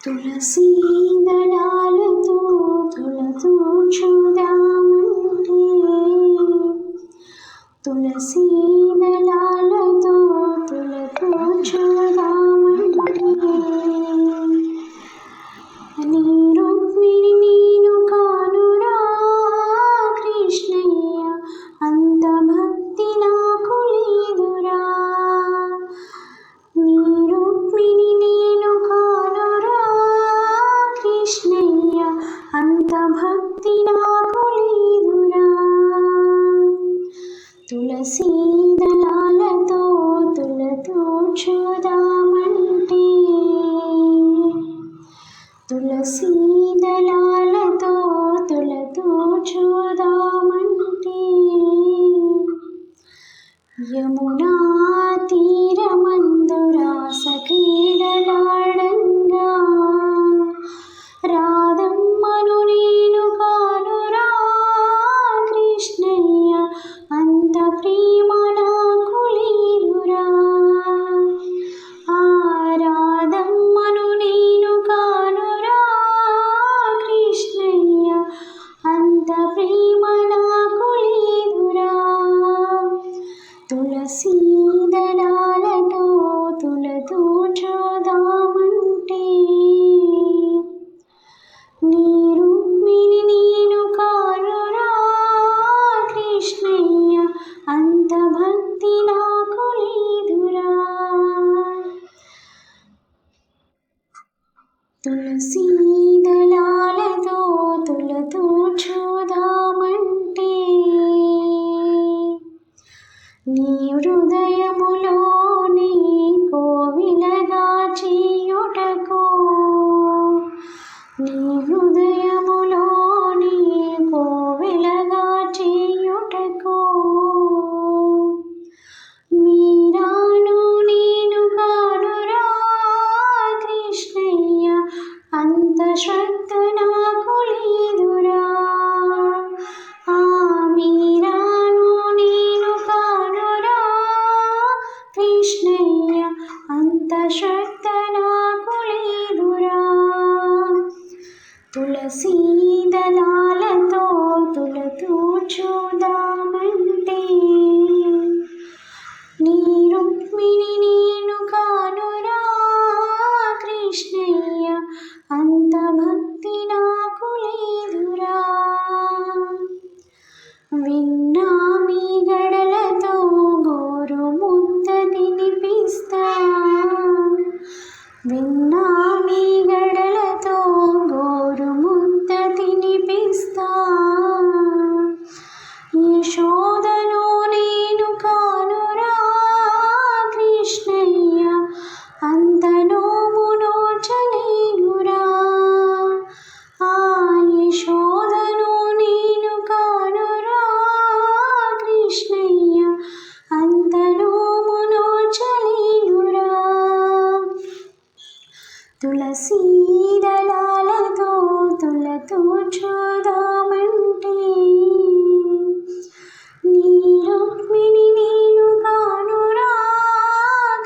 തുളസീ ദളാലതോ തുളതൂക്ഷുരാമേ തുളസീ ദളാലതോ തുളതൂക്ഷുരാമേ అయ్యా అంత భక్తి నాకు లేదురా. తులసీ దళాలతో తులతో చూదామంటే తులసీ తులసి దళాలతో తులతో చూదామంటే నీ హృదయములో ఈదనాలతో తులతూచుదా కాదామంటే నీ రుక్మిణి నేను కానురా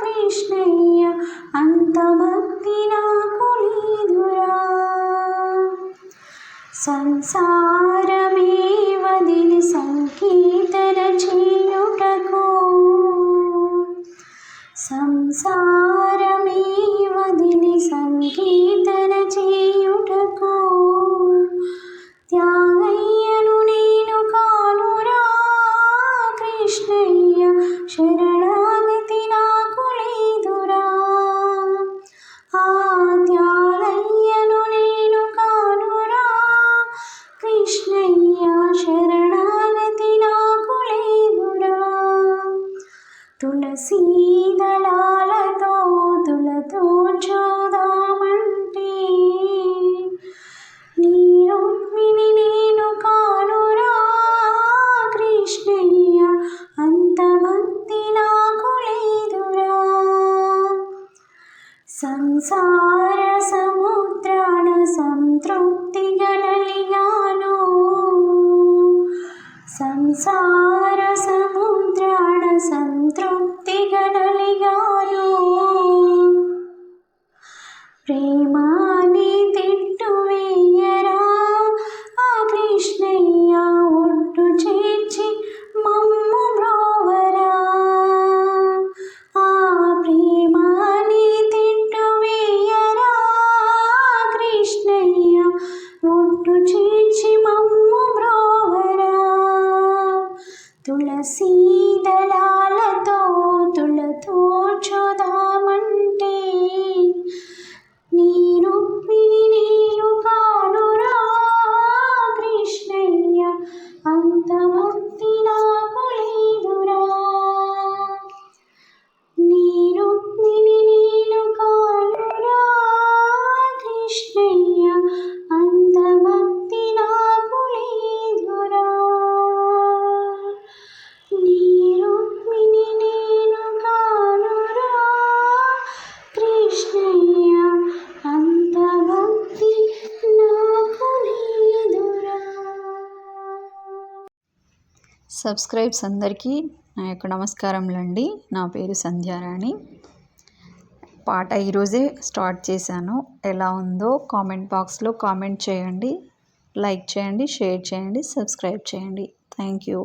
కృష్ణయ్య అంత భక్తి నాకు లేదురా. సంసారమే వదిలి సంకీ ತೃಪ್ತಿಗಳಲಿಯಾನು ಸಂಸಾರ తులసీదళాలతో తులతో చూదా సబ్స్క్రైబ్స్ అందరికీ నా యొక్క నమస్కారములండి నా పేరు సంధ్యారాణి. పాట ఈరోజే స్టార్ట్ చేశాను. ఎలా ఉందో కామెంట్ బాక్స్లో కామెంట్ చేయండి. లైక్ చేయండి షేర్ చేయండి సబ్స్క్రైబ్ చేయండి. Thank you.